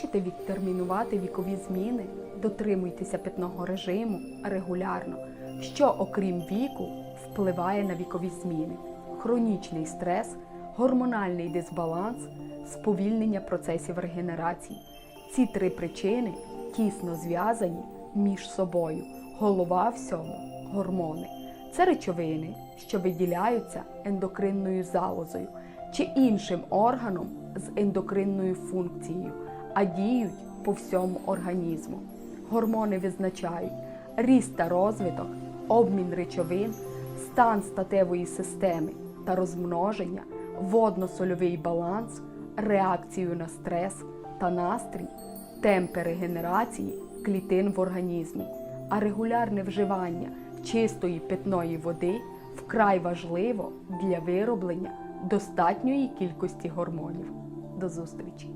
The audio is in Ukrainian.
Хочете відтермінувати вікові зміни? Дотримуйтеся питного режиму регулярно, що, окрім віку, впливає на вікові зміни: хронічний стрес, гормональний дисбаланс, сповільнення процесів регенерації. Ці три причини тісно зв'язані між собою. Голова всьому гормони. Це речовини, що виділяються ендокринною залозою чи іншим органом з ендокринною функцією, а діють по всьому організму. Гормони визначають ріст та розвиток, обмін речовин, стан статевої системи та розмноження, водно-сольовий баланс, реакцію на стрес та настрій, темпи регенерації клітин в організмі, а регулярне вживання чистої питної води вкрай важливо для вироблення достатньої кількості гормонів. До зустрічі!